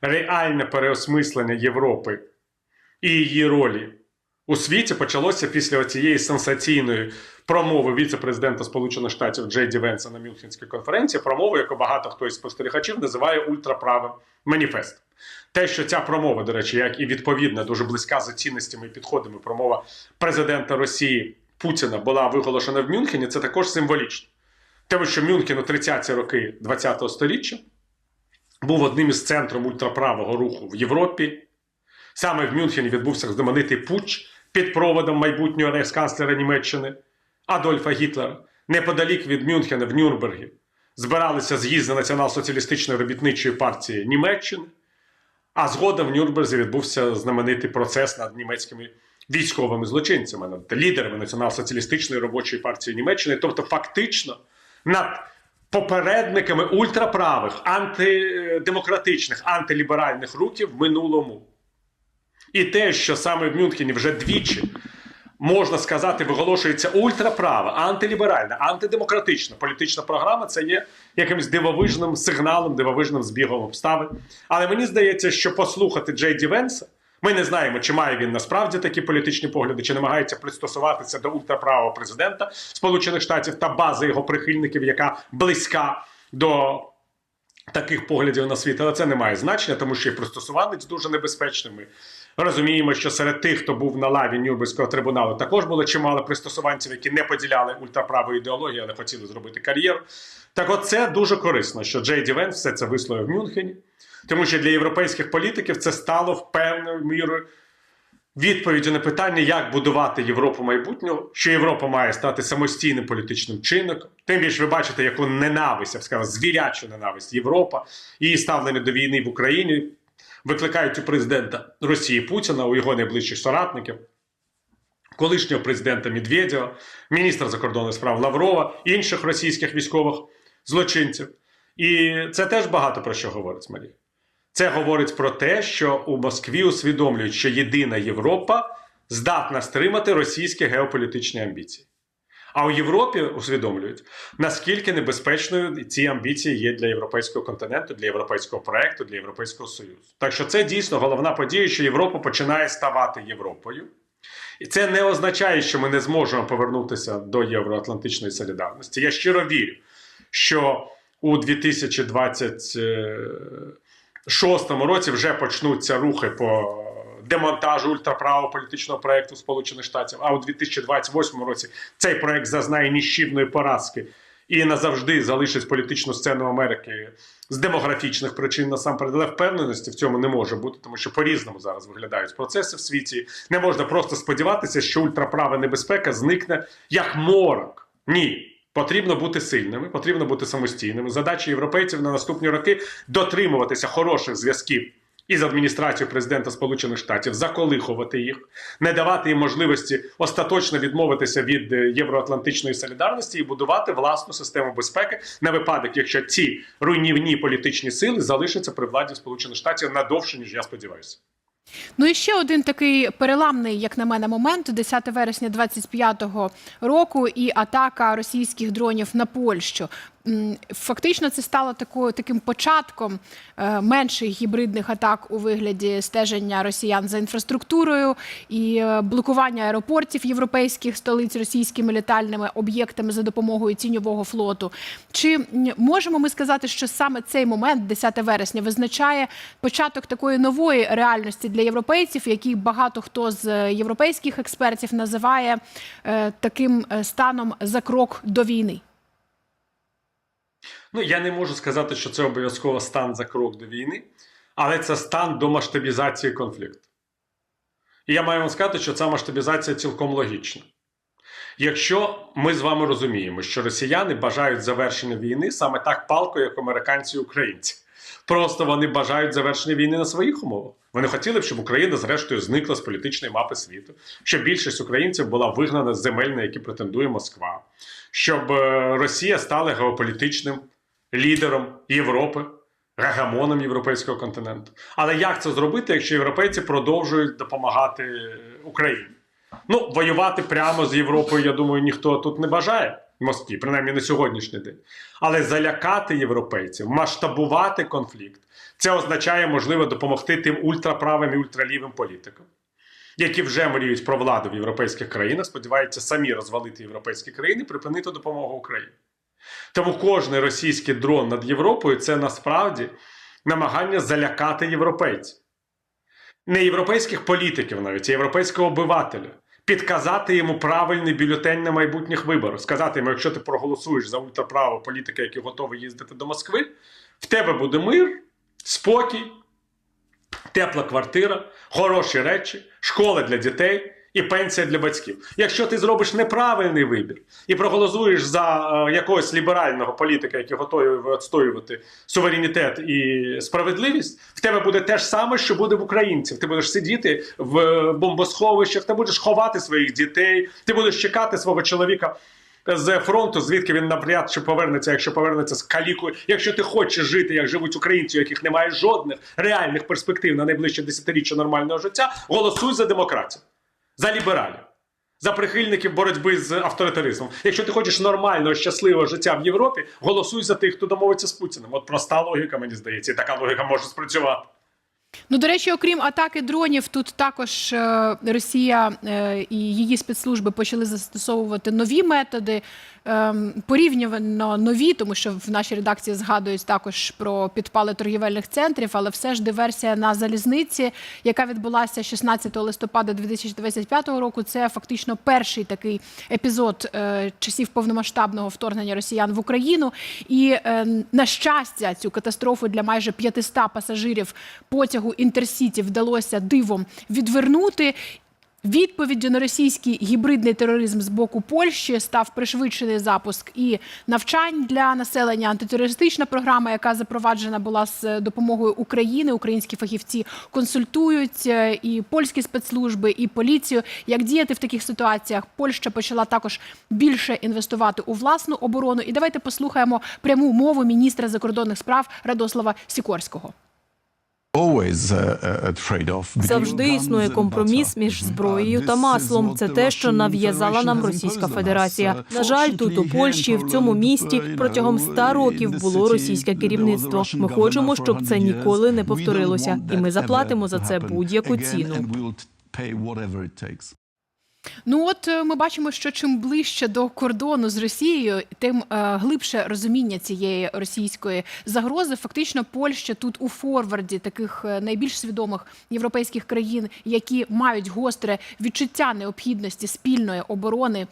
реальне переосмислення Європи і її ролі у світі почалося після цієї сенсаційної промови віце-президента Сполучених Штатів Джей Ді Венса на Мюнхенській конференції, промову, яку багато хто із спостерігачів називає ультраправим маніфестом. Те, що ця промова, до речі, як і відповідна, дуже близька за цінностями і підходами промова президента Росії Путіна була виголошена в Мюнхені, це також символічно. Тому що Мюнхен у 30-ті роки ХХ століття був одним із центром ультраправого руху в Європі. Саме в Мюнхені відбувся знаменитий путч під проводом майбутнього рейхсканцлера Німеччини Адольфа Гітлера. Неподалік від Мюнхена в Нюрнбергі збиралися з'їзди Націонал-соціалістичної робітничої партії Німеччини. А згодом в Нюрнберзі відбувся знаменитий процес над німецькими військовими злочинцями, над лідерами Націонал-соціалістичної робочої партії Німеччини. Тобто, фактично, над попередниками ультраправих, антидемократичних, антиліберальних рухів в минулому. І те, що саме в Мюнхені вже двічі можна сказати, виголошується ультраправа, антиліберальна, антидемократична політична програма, це є якимось дивовижним сигналом, дивовижним збігом обставин. Але мені здається, що послухати Джей Ді Венса, ми не знаємо, чи має він насправді такі політичні погляди, чи намагається пристосуватися до ультраправого президента Сполучених Штатів та бази його прихильників, яка близька до таких поглядів на світ, але це не має значення, тому що і пристосуванець дуже небезпечний. Розуміємо, що серед тих, хто був на лаві Нюрнберзького трибуналу, також було чимало пристосуванців, які не поділяли ультраправу ідеологію, але хотіли зробити кар'єру. Так от це дуже корисно, що Джей Ді Венс все це висловив в Мюнхені, тому що для європейських політиків це стало в певною мірою відповіддю на питання, як будувати Європу майбутнього, що Європа має стати самостійним політичним чинником. Тим більше ви бачите, яку ненависть, я б сказав, звірячу ненависть Європа, її ставлення до війни в Україні викликають у президента Росії Путіна, у його найближчих соратників. Колишнього президента Медведєва, міністра закордонних справ Лаврова, інших російських військових злочинців. І це теж багато про що говорить Марія. Це говорить про те, що у Москві усвідомлюють, що єдина Європа здатна стримати російські геополітичні амбіції. А у Європі усвідомлюють, наскільки небезпечною ці амбіції є для європейського континенту, для європейського проекту, для Європейського Союзу. Так що це дійсно головна подія, що Європа починає ставати Європою. І це не означає, що ми не зможемо повернутися до євроатлантичної солідарності. Я щиро вірю, що у 2026 році вже почнуться рухи по демонтажу ультраправого політичного проекту Сполучених Штатів. А у 2028 році цей проект зазнає ніщівної поразки і назавжди залишить політичну сцену Америки з демографічних причин насамперед. Але впевненості в цьому не може бути, тому що по-різному зараз виглядають процеси в світі. Не можна просто сподіватися, що ультраправа небезпека зникне як морок. Ні. Потрібно бути сильними, потрібно бути самостійними. Задача європейців на наступні роки дотримуватися хороших зв'язків із адміністрацією президента Сполучених Штатів, заколихувати їх, не давати їм можливості остаточно відмовитися від е, євроатлантичної солідарності і будувати власну систему безпеки на випадок, якщо ці руйнівні політичні сили залишаться при владі Сполучених Штатів надовше, ніж я сподіваюся. Ну і ще один такий переламний, як на мене, момент 10 вересня 25-го року і атака російських дронів на Польщу. Фактично, це стало такою таким початком е, менших гібридних атак у вигляді стеження росіян за інфраструктурою і е, блокування аеропортів європейських столиць російськими літальними об'єктами за допомогою тіньового флоту. Чи можемо ми сказати, що саме цей момент, 10 вересня, визначає початок такої нової реальності для європейців, який багато хто з європейських експертів називає е, таким станом за крок до війни? Ну, я не можу сказати, що це обов'язково стан за крок до війни, але це стан до масштабізації конфлікту. І я маю вам сказати, що ця масштабізація цілком логічна. Якщо ми з вами розуміємо, що росіяни бажають завершення війни саме так палко, як американці і українці. Просто вони бажають завершення війни на своїх умовах. Вони хотіли б, щоб Україна, зрештою, зникла з політичної мапи світу, щоб більшість українців була вигнана з земель, на які претендує Москва, щоб е, Росія стала геополітичним лідером Європи, гегемоном європейського континенту. Але як це зробити, якщо європейці продовжують допомагати Україні? Ну, воювати прямо з Європою, я думаю, ніхто тут не бажає. Москві, принаймні на сьогоднішній день. Але залякати європейців, масштабувати конфлікт, це означає, можливо, допомогти тим ультраправим і ультралівим політикам, які вже мріють про владу в європейських країнах, сподіваються самі розвалити європейські країни, припинити допомогу Україні. Тому кожний російський дрон над Європою це насправді намагання залякати європейців. Не європейських політиків, навіть а європейського обивателя. Підказати йому правильний бюлетень на майбутніх виборах. Сказати йому, якщо ти проголосуєш за ультраправого політика, який готовий їздити до Москви, в тебе буде мир, спокій, тепла квартира, хороші речі, школа для дітей і пенсія для батьків. Якщо ти зробиш неправильний вибір і проголосуєш за е, якогось ліберального політика, який готовий відстоювати суверенітет і справедливість, в тебе буде те ж саме, що буде в українців. Ти будеш сидіти в бомбосховищах, ти будеш ховати своїх дітей, ти будеш чекати свого чоловіка. З фронту, звідки він навряд чи повернеться, якщо повернеться з калікою. Якщо ти хочеш жити, як живуть українці, у яких немає жодних реальних перспектив на найближче десятиріччя нормального життя, голосуй за демократію, за лібералів, за прихильників боротьби з авторитаризмом. Якщо ти хочеш нормального, щасливого життя в Європі, голосуй за тих, хто домовиться з Путіним. От проста логіка, мені здається, і така логіка може спрацювати. Ну, до речі, окрім атаки дронів, тут також е, Росія е, і її спецслужби почали застосовувати нові методи, порівняно нові, тому що в нашій редакції згадують також про підпали торгівельних центрів, але все ж диверсія на залізниці, яка відбулася 16 листопада 2025 року. Це фактично перший такий епізод е, часів повномасштабного вторгнення росіян в Україну. І е, на щастя, цю катастрофу для майже 500 пасажирів потягу інтерсіті вдалося дивом відвернути. Відповіддю на російський гібридний тероризм з боку Польщі став пришвидшений запуск і навчань для населення, антитерористична програма, яка запроваджена була з допомогою України. Українські фахівці консультують е, і польські спецслужби, і поліцію. Як діяти в таких ситуаціях? Польща почала також більше інвестувати у власну оборону. І давайте послухаємо пряму мову міністра закордонних справ Радослава Сікорського. Завжди існує компроміс між зброєю та маслом. Це те, що нав'язала нам Російська Федерація. На жаль, тут у Польщі, в цьому місті, протягом ста років було російське керівництво. Ми хочемо, щоб це ніколи не повторилося, і ми заплатимо за це будь-яку ціну. Ну от е, ми бачимо, що чим ближче до кордону з Росією, тим е, глибше розуміння цієї російської загрози. Фактично, Польща тут у форварді таких е, найбільш свідомих європейських країн, які мають гостре відчуття необхідності спільної оборони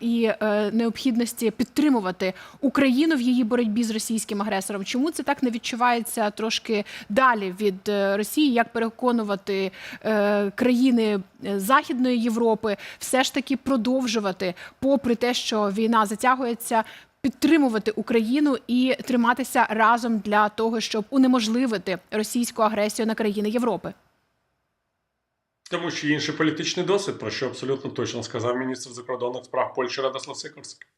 і необхідності підтримувати Україну в її боротьбі з російським агресором. Чому це так не відчувається трошки далі від Росії? Як переконувати країни Західної Європи все ж таки продовжувати, попри те, що війна затягується, підтримувати Україну і триматися разом для того, щоб унеможливити російську агресію на країни Європи? Тому що інший політичний досвід, про що абсолютно точно сказав міністр закордонних справ Польщі Радослав Сикорський.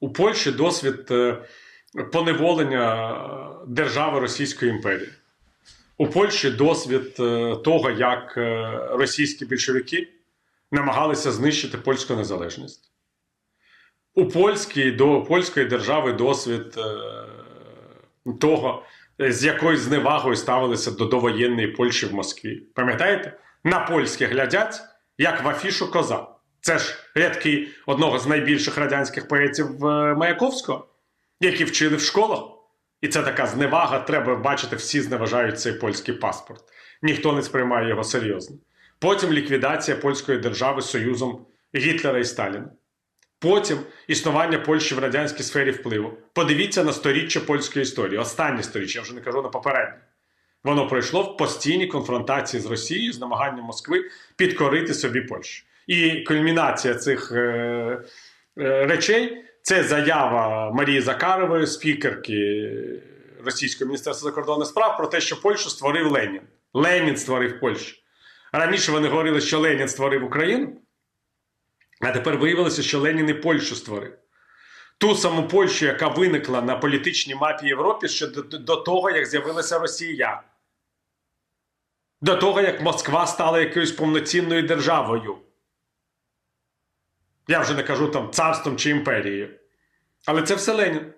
У Польщі досвід е, поневолення е, держави Російської імперії. У Польщі досвід е, того, як російські більшовики намагалися знищити польську незалежність. У польській, до польської держави досвід е, того, з якою зневагою ставилися до довоєнної Польщі в Москві. Пам'ятаєте? На польське глядять, як в афішу коза. Це ж рядки одного з найбільших радянських поетів е, Маяковського, які вчили в школах. І це така зневага, треба бачити, всі зневажають цей польський паспорт. Ніхто не сприймає його серйозно. Потім ліквідація польської держави союзом Гітлера і Сталіна. Потім існування Польщі в радянській сфері впливу. Подивіться на сторіччя польської історії. Останнє сторіччя, я вже не кажу на попереднє. Воно пройшло в постійній конфронтації з Росією з намаганням Москви підкорити собі Польщу. І кульмінація цих е, е, речей це заява Марії Закарової, спікерки Російського міністерства закордонних справ, про те, що Польщу створив Ленін. Ленін створив Польщу. Раніше вони говорили, що Ленін створив Україну, а тепер виявилося, що Ленін і Польщу створив. Ту саму Польщу, яка виникла на політичній мапі Європи ще до, до того, як з'явилася Росія. До того, як Москва стала якоюсь повноцінною державою. Я вже не кажу там царством чи імперією. Але це все Ленін.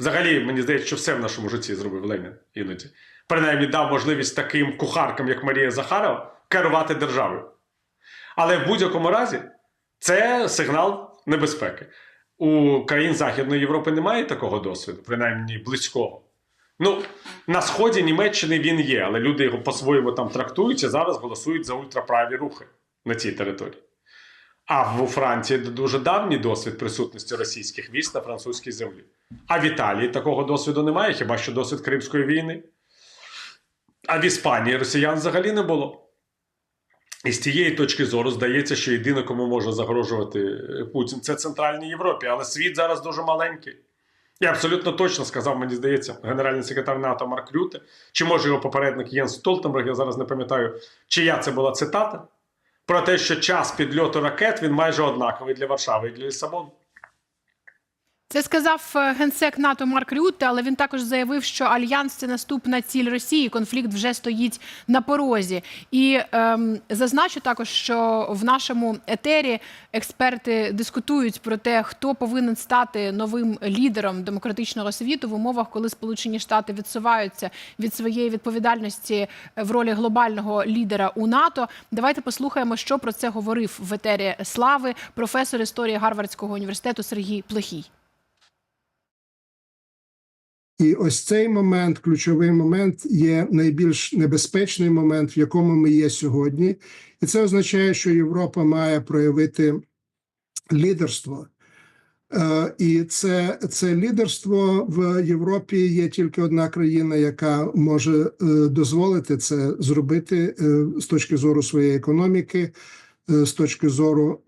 Взагалі, мені здається, що все в нашому житті зробив Ленін іноді. Принаймні дав можливість таким кухаркам, як Марія Захарова, керувати державою. Але в будь-якому разі це сигнал небезпеки. У країн Західної Європи немає такого досвіду, принаймні близького. Ну, на сході Німеччини він є, але люди його по-своєму там трактують і зараз голосують за ультраправі рухи на цій території. А в Франції дуже давній досвід присутності російських військ на французькій землі. А в Італії такого досвіду немає, хіба що досвід Кримської війни. А в Іспанії росіян взагалі не було. І з тієї точки зору здається, що єдине, кому може загрожувати е, Путін, це Центральній Європі. Але світ зараз дуже маленький. Я абсолютно точно сказав, мені здається, генеральний секретар НАТО Марк Рюте, чи може його попередник Єнс Столтенберг, я зараз не пам'ятаю, чия це була цитата, про те, що час підльоту ракет він майже однаковий для Варшави і для Лісабону. Це сказав е, генсек НАТО Марк Рютте, але він також заявив, що альянс це наступна ціль Росії. Конфлікт вже стоїть на порозі. І ем, зазначу також, що в нашому етері експерти дискутують про те, хто повинен стати новим лідером демократичного світу в умовах, коли Сполучені Штати відсуваються від своєї відповідальності в ролі глобального лідера у НАТО. Давайте послухаємо, що про це говорив в етері Слави професор історії Гарвардського університету Сергій Плехій. І ось цей момент, ключовий момент, є найбільш небезпечний момент, в якому ми є сьогодні, і це означає, що Європа має проявити лідерство. Е, І це, це лідерство в Європі є тільки одна країна, яка може е, дозволити це зробити е, з точки зору своєї економіки, з точки зору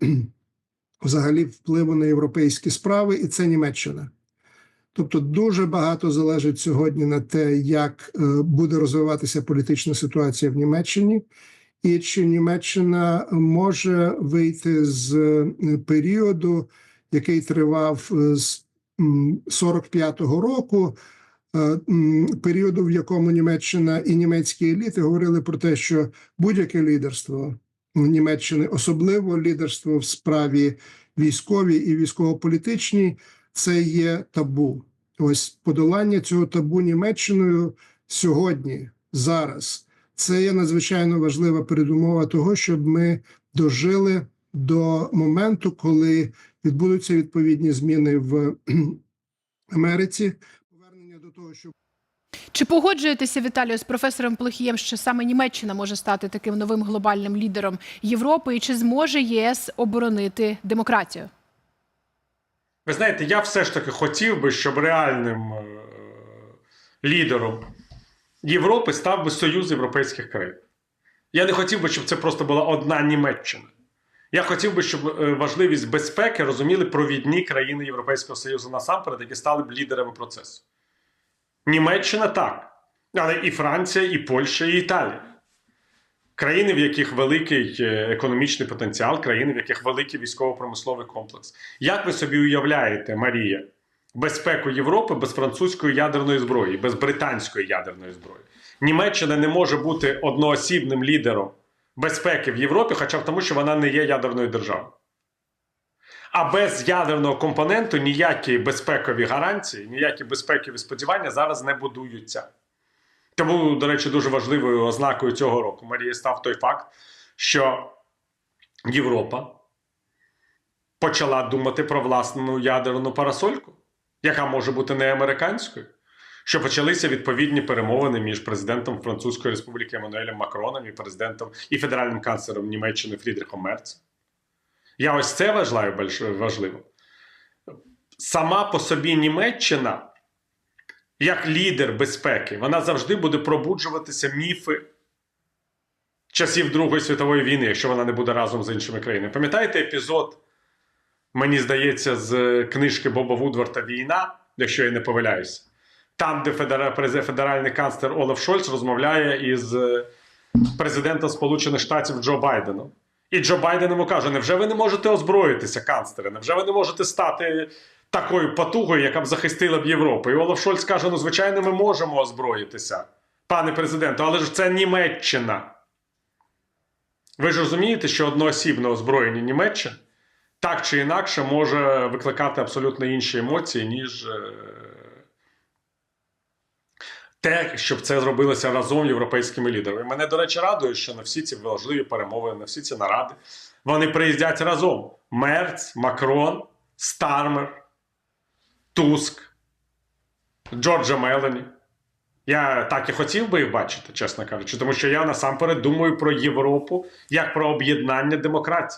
взагалі впливу на європейські справи, і це Німеччина. Тобто дуже багато залежить сьогодні на те, як е, буде розвиватися політична ситуація в Німеччині, і чи Німеччина може вийти з е, періоду, який тривав е, з м, 45-го року, періоду, в якому Німеччина і німецькі еліти говорили про те, що будь-яке лідерство Німеччини, особливо лідерство в справі військовій і військово-політичній, це є табу. Ось подолання цього табу Німеччиною сьогодні, зараз, це є надзвичайно важлива передумова того, щоб ми дожили до моменту, коли відбудуться відповідні зміни в Америці. Повернення до того, що Чи погоджуєтеся, Віталію, з професором Плохієм, що саме Німеччина може стати таким новим глобальним лідером Європи, і чи зможе ЄС оборонити демократію? Ви знаєте, я все ж таки хотів би, щоб реальним е, лідером Європи став би Союз європейських країн. Я не хотів би, щоб це просто була одна Німеччина. Я хотів би, щоб е, важливість безпеки розуміли провідні країни Європейського Союзу насамперед, які стали б лідерами процесу. Німеччина так, але і Франція, і Польща, і Італія. Країни, в яких великий е, економічний потенціал, країни, в яких великий військово-промисловий комплекс. Як ви собі уявляєте, Марія, безпеку Європи без французької ядерної зброї, без британської ядерної зброї? Німеччина не може бути одноосібним лідером безпеки в Європі, хоча б тому, що вона не є ядерною державою. А без ядерного компоненту ніякі безпекові гарантії, ніякі безпекові сподівання зараз не будуються. Тому, до речі, дуже важливою ознакою цього року Марії став той факт, що Європа почала думати про власну ядерну парасольку, яка може бути не американською. Що почалися відповідні перемовини між президентом Французької Республіки Еммануелем Макроном і президентом і федеральним канцлером Німеччини Фрідрихом Мерцем. Я ось це вважаю важливо. Сама по собі Німеччина як лідер безпеки, вона завжди буде пробуджуватися міфи часів Другої світової війни, якщо вона не буде разом з іншими країнами. Пам'ятаєте епізод, мені здається, з книжки Боба Вудварта Війна, якщо я не помиляюся, там, де федеральний канцлер Олаф Шольц розмовляє із е, президентом Сполучених Штатів Джо Байденом. І Джо Байден йому каже: невже ви не можете озброїтися, канцлере? Невже ви не можете стати такою потугою, яка б захистила б Європу? І Олаф Шольц каже: ну, звичайно, ми можемо озброїтися, пане президенту, але ж це Німеччина. Ви ж розумієте, що одноосібно озброєння Німеччини так чи інакше може викликати абсолютно інші емоції, ніж е, те, щоб це зробилося разом європейськими лідерами. Мене, до речі, радує, що на всі ці важливі перемови, на всі ці наради вони приїздять разом: Мерц, Макрон, Стармер, Туск, Джорджа Мелані. Я так і хотів би їх бачити, чесно кажучи, тому що я насамперед думаю про Європу як про об'єднання демократій.